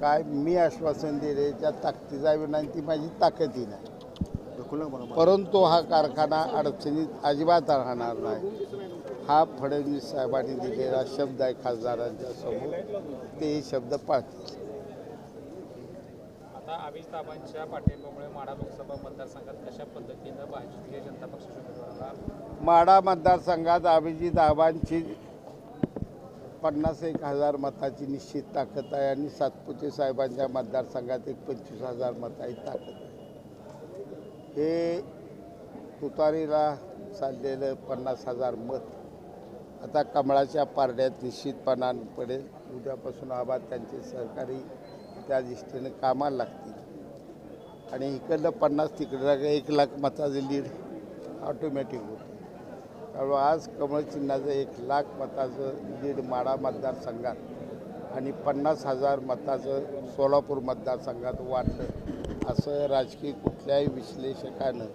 काय मी आश्वासन दिले त्या ताकदीचा नाही ती माझी ताकदही नाही परंतु हा कारखाना अडचणीत अजिबात राहणार नाही. हा फडणवीस साहेबांनी दिलेला शब्द आहे खासदारांच्या समोर. ते हे शब्द पाळतील. आता अभिजिताबांच्या पाठिंब्यामुळे माढा लोकसभा मतदारसंघात कशा पद्धतीनं भारतीय जनता पक्षाच्या उमेदवाराला माढा मतदारसंघात अभिजित आबांची पन्नास एक हजार मताची निश्चित ताकद आहे आणि सातपुते साहेबांच्या मतदारसंघात एक पंचवीस हजार मताची ताकद आहे. हे तुतारीला चाललेलं पन्नास हजार मत आता कमळाच्या पारड्यात निश्चितपणानं पडेल उद्यापासून आबा त्यांचे सहकारी त्या दृष्टीनं कामाला लागतील. आणि इकडलं पन्नास तिकडं एक लाख मताचं लीड ऑटोमॅटिक होतं. त्यामुळे आज कमळ चिन्हाचं एक लाख मताचं लीड माडा मतदारसंघात आणि पन्नास हजार मताचं सोलापूर मतदारसंघात वाटलं असं राजकीय कुठल्याही विश्लेषकानं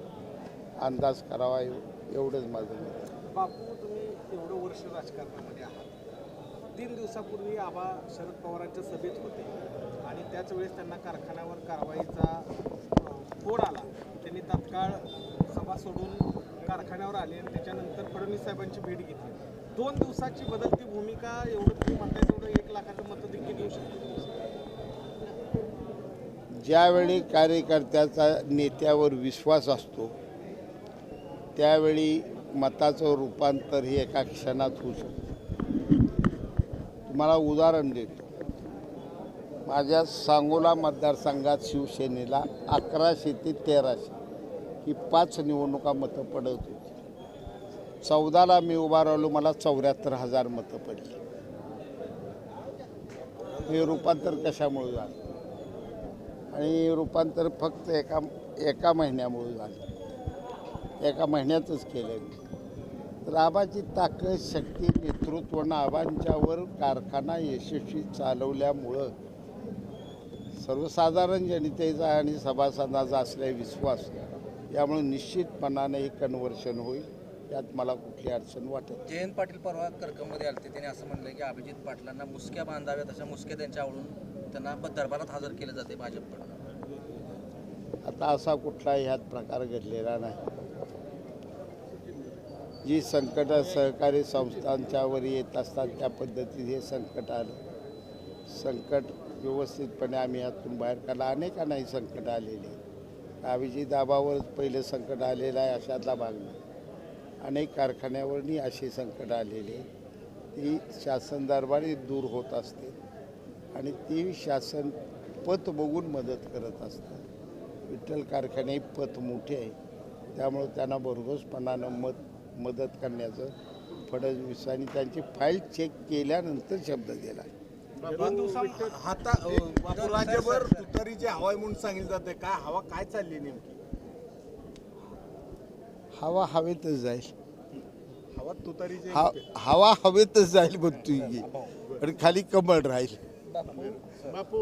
अंदाज करावा एव- एवढंच माझं मत बापू तुम्ही एवढं वर्ष राजकारणामध्ये आहात. तीन दिवसापूर्वी आबा शरद पवारांच्या सभेत होते आणि त्याच वेळेस त्यांना कारखान्यावर कारवाईचा अ, फोन आला. त्यांनी तात्काळ सभा सोडून कारखान्यावर आले आणि त्याच्यानंतर फडणवीस साहेबांची भेट घेतली. दोन दिवसाची बदलती भूमिका एवढं तुम्ही म्हणताय तेवढं एक लाखाचं मतं देखील येऊ शकतो. ज्यावेळी कार्यकर्त्याचा नेत्यावर विश्वास असतो त्यावेळी मताचं रूपांतर हे एका क्षणात होऊ शकतं. तुम्हाला उदाहरण देतो. माझ्या सांगोला मतदारसंघात शिवसेनेला अकराशे ते तेराशे. ही पाच निवडणुका मतं पडत होती चौदाला मी उभा राहिलो मला चौऱ्याहत्तर हजार मतं पडली. हे रूपांतर कशामुळे झालं? आणि रूपांतर फक्त एका एका महिन्यामुळे झालं. एका महिन्यातच केलं मी. तर आबाची ताकद शक्ती नेतृत्व आणि आबांच्यावर कारखाना यशस्वी चालवल्यामुळं सर्वसाधारण जनतेचा आणि सभासदाचा असल्या विश्वास यामुळे निश्चितपणाने हे कन्व्हर्शन होईल यात मला कुठली अडचण वाटत. जयंत पाटील परवा कर्कमध्ये आलते त्यांनी असं म्हणलं की अभिजित पाटलांना मुसक्या बांधाव्यात अशा मुसक्या त्यांच्या आवडून त्यांना दरबारात हजर केलं जाते भाजपकडून आता असा कुठलाही ह्यात प्रकार घडलेला नाही. जी संकट सहकारी संस्थांच्यावर येत असतात त्या पद्धतीने हे संकट आलं. संकट व्यवस्थितपणे आम्ही यातून बाहेर काढला. अनेकांनाही संकट आलेले अभिजित दाबावर पहिलं संकट आलेलं आहे अशातला भाग नाही. अनेक कारखान्यावरनी अशी संकट आलेली ती शासन दरबारी दूर होत असते आणि ती शासन पत बघून मदत करत असतं. विठ्ठल कारखाने पत मोठे आहे. त्यामुळं त्यांना भरघोसपणानं मत मदत करण्याचं फडणवीसांनी त्यांची फाईल चेक केल्यानंतर शब्द दिला. दोन दिवसा हाता राज्यभर तुतारीची हवा आहे म्हणून सांगितलं जाते काय हवा काय चालली नेमकी? हवा हवेतच जाईल. हवा तुतारीची हा हवा हवेतच जाईल म्हणतोय की आणि खाली कमळ राहील. बापू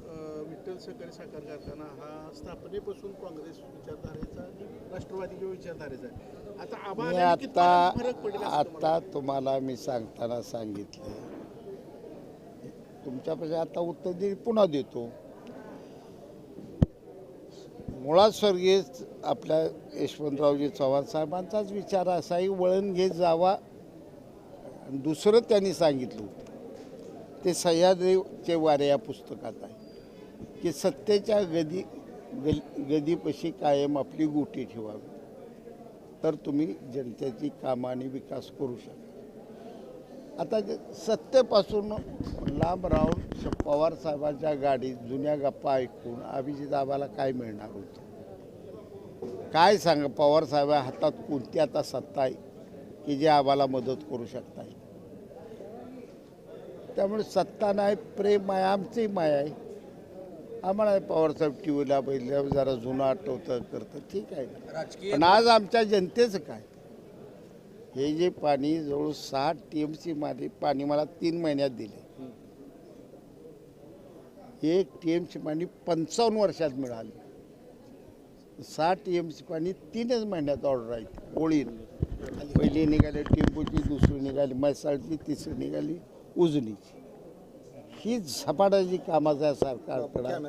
अ, विठ्ठल सहकारी साखर कारखाना हा स्थापनेपासून काँग्रेस विचारधारेचा आणि राष्ट्रवादीच्या विचारधारेचा आहे. आता मी आम्हाला आता फरक पडेल असं आता तुम्हाला मी सांगताना सांगितलं तुमच्यापाशी आता उत्तर दे पुन्हा देतो. मुळात स्वर्गीय आपल्या यशवंतरावजी चव्हाण साहेबांचाच विचार असाही वळण घेत जावा. आणि दुसरं त्यांनी सांगितलं होतं. ते सह्याद्रीचे वारे या पुस्तकात आहे. की सत्तेच्या गदी गल गदीपाशी कायम आपली गोटी ठेवावी. तर तुम्ही जनतेची कामं आणि विकास करू शकता. आता सत्तेपासून लांब राहून पवार साहेबांच्या गाडीत जुन्या गप्पा ऐकून अभिजित आबाला काय मिळणार होतं? काय सांगा पवार साहेब हातात कोणती आता सत्ता आहे की जे आबाला मदत करू शकताय? त्यामुळे सत्ता नाही प्रेम आहे आमची माय आहे. आम्हाला पवारसाहेब टी व्हीला बघितल्यावर जरा जुनं आठवतं करतं. ठीक आहे पण आज आमच्या जनतेचं काय? हे जे पाणी जवळ सहा टी एम सी मध्ये पाणी मला तीन महिन्यात दिले. एक टी एम सी पाणी पंचावन्न वर्षात मिळाले. सहा टी एम सी पाणी तीनच महिन्यात ऑर्डर आहे ओळीन. पहिली निघाली टेम्पोची दुसरी निघाली म्हैसाळची तिसरी निघाली उजनीची. ही झपाटाची कामाचं आहे सरकारकडं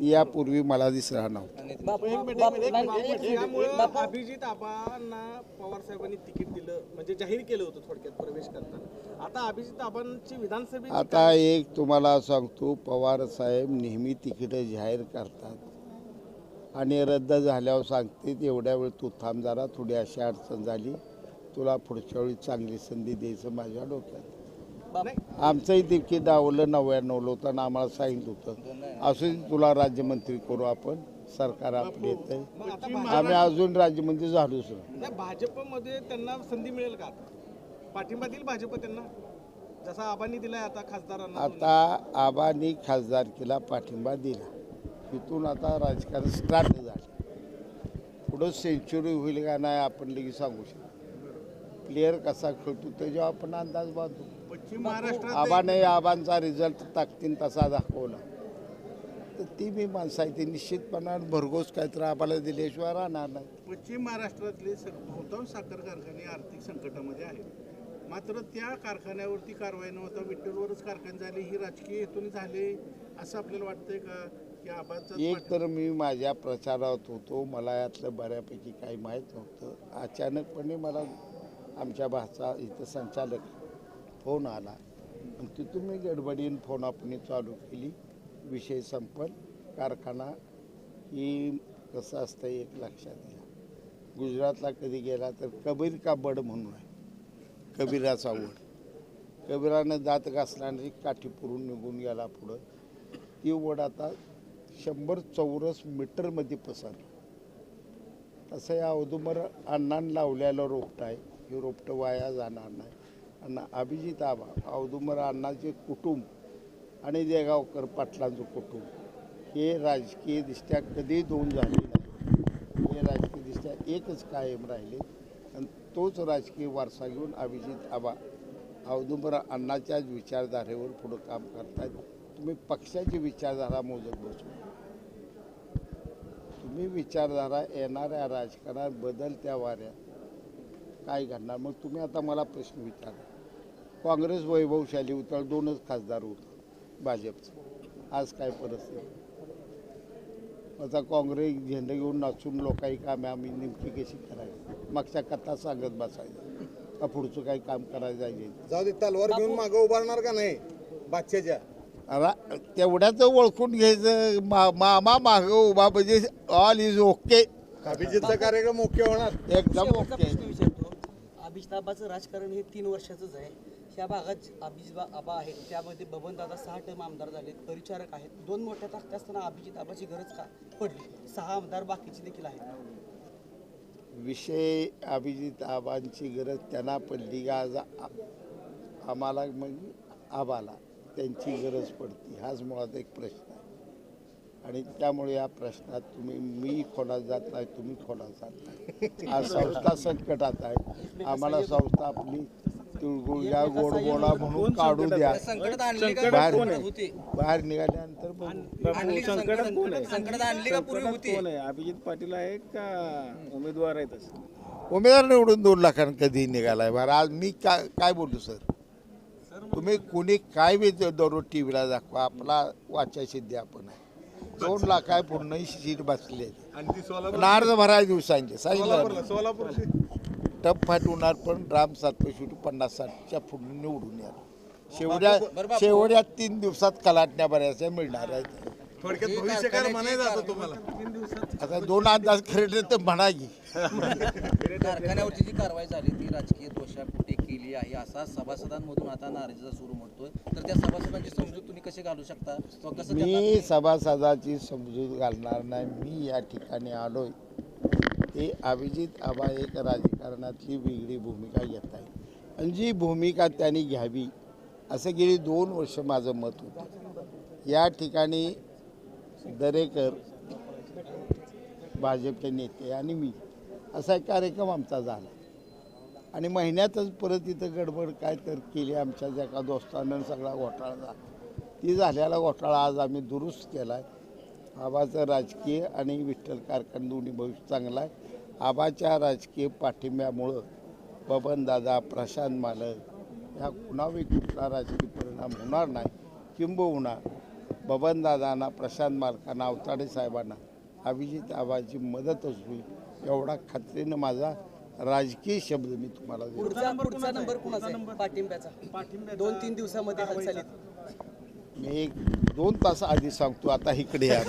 यापूर्वी मला दिसणार नव्हतं त्यामुळं अभिजित आबांना पवार साहेबांनी तिकीट दिलं म्हणजे जाहीर केलं होतं थोडक्यात प्रवेश करताना. आता अभिजित आबांची विधानसभेची आता एक तुम्हाला सांगतो पवार साहेब नेहमी तिकीटं जाहीर करतात. आणि रद्द झाल्यावर सांगते एवढ्या वेळ तू थांब जरा थोडी अशी अडचण झाली तुला पुढच्या वेळी चांगली संधी द्यायचं माझ्या डोक्यात. आमचंही तिकीट डावलं नव्याण्णवलं होतं आणि आम्हाला सांगितलं होतं. असं तुला राज्यमंत्री करू आपण सरकार आपले येत. आता आम्ही अजून राज्यमंत्री झालोच नाही नाही, भाजपमध्ये त्यांना संधी मिळेल का? पाठिंबा देईल भाजप त्यांना? जसा आबांनी दिलाय आता खासदारांना आता आबांनी खासदारकीला पाठिंबा दिला. तिथून आता राजकारण स्टार्ट झालं. पुढं सेंचुरी होईल का नाही आपण लगेच सांगू शकतो प्लेअर कसा खेळतो त्याच्यावर आपण अंदाज बांधतो. आबाने आबांचा रिझल्ट ताकदीन तसा दाखवला. तर ती मी माणसं आहे ती निश्चितपणाने भरघोस काहीतरी आबाला दिल्याशिवाय राहणार नाही. पश्चिम महाराष्ट्रातले बहुतांश साखर कारखाने आर्थिक संकटामध्ये आहेत. मात्र त्या कारखान्यावरती कारवाई न होता विठ्ठलवरच कारखाने झाले ही राजकीय हेतून झाले असं आपल्याला वाटतंय का? की आबांचा एक तर मी माझ्या प्रचारात होतो मला यातलं बऱ्यापैकी काही माहीत नव्हतं. अचानकपणे मला आमच्या भाचा इथं संचालक फोन आला. आणि तिथून मी गडबडीन फोन आपण चालू केली. विषय संपल. कारखाना ही कसं असतं एक लक्षात घ्या. गुजरातला कधी गेला तर कबीर का बड म्हणून आहे. कबीराचा वड. कबीरानं दात घासल्याने काठी पुरून निघून गेला पुढं. ती वड आता शंभर चौरस मीटरमध्ये पसरली. तसं या औदुंबर अण्णांनी लावलेलं रोपटं आहे. हे रोपटं वाया जाणार नाही. अण्णा अभिजित आबा औदुंबर अण्णाचे कुटुंब आणि देगावकर पाटलांचं कुटुंब. हे राजकीयदृष्ट्या कधी दोन झाले नाही. हे राजकीयदृष्ट्या एकच कायम राहिले. आणि तोच राजकीय वारसा घेऊन अभिजित आबा औदुंबर अण्णाच्याच विचारधारेवर पुढं काम करतायत. तुम्ही पक्षाची विचारधारा मोजत बसू तुम्ही विचारधारा येणाऱ्या राजकारणात बदलत्या वाऱ्यात काय घडणार? मग तुम्ही आता मला प्रश्न विचारा. काँग्रेस वैभवशाली होतं दोनच खासदार होतं भाजपचं. आज काय परिस्थिती? आता काँग्रेस झेंडे घेऊन नाचून लोकांनी कामे आम्ही नेमकी कशी करायची? मागच्या कथा सांगत बसायचं. का पुढचं काही काम करायचं जाऊ दे तलवार घेऊन मागं उभारणार का नाही? बादशाच्या अरा तेवढ्याच ओळखून घ्यायचं. मा- मामा मागं उभा म्हणजे ऑल इज ओके अभिजितचा कार्यक्रम मुख्य होणार. एकदम ओके अभिजिताबाचं राजकारण हे तीन वर्षाचंच आहे. ह्या भागात अभिजबा आबा आहेत. त्यामध्ये बबनदादा सहा टर्म आमदार झाले परिचारक आहेत. दोन मोठ्या ताकद असताना अभिजित आबाची गरज का पडली? सहा आमदार बाकीचे देखील आहेत. विषय अभिजित आबांची गरज त्यांना पडली का? आज आम्हाला मग आबाला त्यांची गरज पडती. हाच मुळात एक प्रश्न आहे. आणि त्यामुळे या प्रश्नात तुम्ही मी खोलात जात नाही तुम्ही खोलात जात नाही. आज संस्था संकटात आहे. आम्हाला संस्था आपली तिळगुळ या गोड गोळा म्हणून काढू द्या. संकटात आणली का बाहेर पूर्वी होती बाहेर निघाल्यानंतर बघू. संकटात कोण आहे? संकटात आणली का पूर्वी होती? कोण आहे? अभिजित पाटील आहेत का उमेदवार आहेत असं? उमेदवार निवडून दोन लाखांना कधी निघालाय? बरं आज मी काय काय बोलू सर? तुम्ही कुणी काय बी दररोज टी व्हीला दाखवा आपला वाचा सिद्धी आपण आहे. दोन लाख आहे पूर्ण सीट बसले आणि ती सोलापूर पण अर्ज भरायला दिवस सांगितले सांगितलं सोलापूर टप फाट होणार पण राम सातवे शेवटी पन्नास साठच्या पुढे निवडून येणार. शेवट्या शेवट्या तीन दिवसात कलाटण्या बऱ्याचशा मिळणार आहेत. थोडक्यात भविष्यकाळ म्हणायचं आता तुम्हाला. आता दोन अंदाज खरेदी तर म्हणा की. कारखान्यावरची जी कारवाई झाली ती राजकीय दोषापोटी केली आहे? असा सभासदांमधून आता नाराजीचा सूर म्हणतोय तर त्या सभासदांची समजूत तुम्ही कशी घालू शकता? किंवा कसं त्यांना मी सभासदाची समजूत घालणार नाही. मी या ठिकाणी आलोय. ते अभिजित आबा एक राजकारणातली वेगळी भूमिका घेत आहे आणि जी भूमिका त्यांनी घ्यावी असं गेली दोन वर्ष माझं मत होतं. या ठिकाणी दरेकर भाजपचे नेते आणि मी. असा एक कार्यक्रम आमचा झाला. आणि महिन्यातच परत इथं गडबड काय तर केली आमच्या ज्या का दोस्तानं सगळा घोटाळा. झाला ती झालेला घोटाळा आज आम्ही दुरुस्त केला आहे आबाचं राजकीय आणि विठ्ठल कारखान दोन्ही भविष्य चांगलं आहे आबाच्या राजकीय पाठिंब्यामुळं बबनदादा प्रशांत मालक ह्या कुणावी कुठला राजकीय परिणाम होणार नाही किंबहुना बबनदादांना प्रशांत मालकांना अवताडे साहेबांना अभिजित आबाची मदतच होईल एवढा खात्रीनं माझा राजकीय शब्द मी तुम्हाला देतो. दोन तीन दिवसामध्ये मी एक दोन तास आधी सांगतो आता इकडे या.